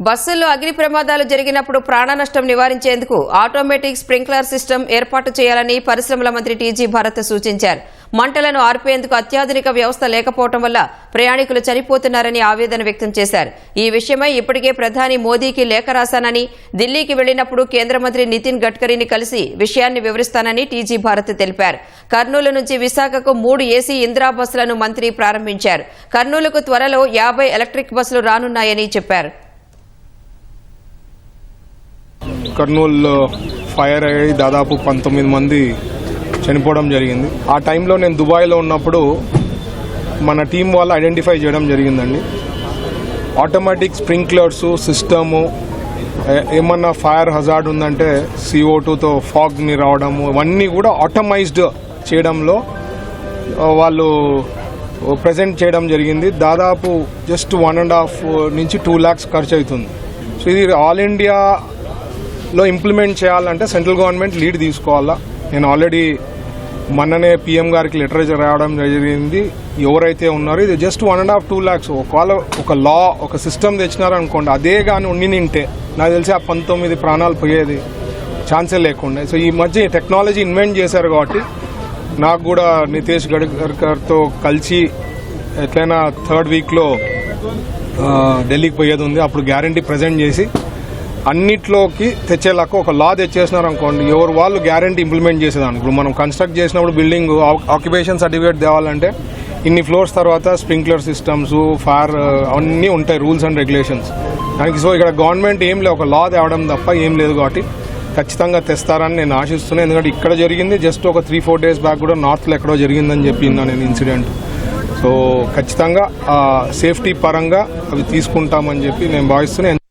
బస్సుల్లో అగ్ని ప్రమాదాలు జరిగినప్పుడు ప్రాణ నష్టం నివారించేందుకు ఆటోమేటిక్ స్ప్రింక్లర్ సిస్టమ్ ఏర్పాటు చేయాలని పరిశ్రమల మంత్రి టీజీ భరత్ సూచించారు. మంటలను ఆర్పేందుకు అత్యాధునిక వ్యవస్థ లేకపోవడం వల్ల ప్రయాణికులు చనిపోతున్నారని ఆవేదన వ్యక్తం చేశారు. ఈ విషయమై ఇప్పటికే ప్రధాని మోదీకి లేఖ రాశానని ఢిల్లీకి వెళ్ళినప్పుడు కేంద్ర మంత్రి నితిన్ గడ్కరీని కలిసి విషయాన్ని వివరిస్తానని టీజీ భారత్ తెలిపారు. కర్నూలు నుంచి విశాఖకు మూడు ఏసీ ఇందిరా బస్సులను మంత్రి ప్రారంభించారు. కర్నూలుకు త్వరలో యాభై ఎలక్ట్రిక్ బస్సులు రానున్నాయని చెప్పారు. కర్నూలులో ఫైర్ అయ్యి దాదాపు పంతొమ్మిది మంది చనిపోవడం జరిగింది. ఆ టైంలో నేను దుబాయ్లో ఉన్నప్పుడు మన టీం వాళ్ళు ఐడెంటిఫై చేయడం జరిగిందండి. ఆటోమేటిక్ స్ప్రింక్లర్స్ సిస్టము ఏమన్నా ఫైర్ హజార్డ్ ఉందంటే సిఓ టూతో ఫాగ్ని రావడము ఇవన్నీ కూడా ఆటోమైజ్డ్ చేయడంలో వాళ్ళు ప్రజెంట్ చేయడం జరిగింది. దాదాపు జస్ట్ వన్ అండ్ హాఫ్ నుంచి టూ ల్యాక్స్ ఖర్చు అవుతుంది. సో ఇది ఆల్ ఇండియా లో ఇంప్లిమెంట్ చేయాలంటే సెంట్రల్ గవర్నమెంట్ లీడ్ తీసుకోవాలా? నేను ఆల్రెడీ మొన్ననే పిఎం గారికి లిటరేచర్ రావడం జరిగింది. ఎవరైతే ఉన్నారో ఇది just one and half two lakhs ఒకవేళ ఒక లా ఒక సిస్టమ్ తెచ్చినారనుకోండి అదే కానీ ఉండి నింటే. నాకు తెలిసి ఆ పంతొమ్మిది ప్రాణాలు పోయేది. ఛాన్సే లేకుండా. సో ఈ మధ్య టెక్నాలజీ ఇన్వెంట్ చేశారు కాబట్టి నాకు కూడా నితేష్ గడ్కర్తో కలిసి ఎట్లయినా థర్డ్ వీక్లో ఢిల్లీకి పోయేది ఉంది. అప్పుడు గ్యారంటీ ప్రజెంట్ చేసి అన్నిట్లోకి తెచ్చేలాగా ఒక లా తెచ్చేసినారు అనుకోండి ఎవరు వాళ్ళు గ్యారంటీ ఇంప్లిమెంట్ చేసేదాన్ని. ఇప్పుడు మనం కన్స్ట్రక్ట్ చేసినప్పుడు బిల్డింగ్ ఆక్యుపేషన్ సర్టిఫికేట్ తేవాలంటే ఇన్ని ఫ్లోర్స్ తర్వాత స్ప్రింక్లర్ సిస్టమ్స్ ఫైర్ అన్నీ ఉంటాయి రూల్స్ అండ్ రెగ్యులేషన్స్ దానికి సో ఇక్కడ గవర్నమెంట్ ఏం లేదు ఒక లా తేవడం తప్ప ఏం లేదు కాబట్టి ఖచ్చితంగా తెస్తారని నేను ఆశిస్తున్నాను ఎందుకంటే ఇక్కడ జరిగింది జస్ట్ ఒక త్రీ ఫోర్ డేస్ బ్యాక్ కూడా నార్త్లో ఎక్కడో జరిగిందని చెప్పి నేను ఇన్సిడెంట్ సో ఖచ్చితంగా సేఫ్టీ పరంగా అవి తీసుకుంటామని చెప్పి నేను భావిస్తున్నాను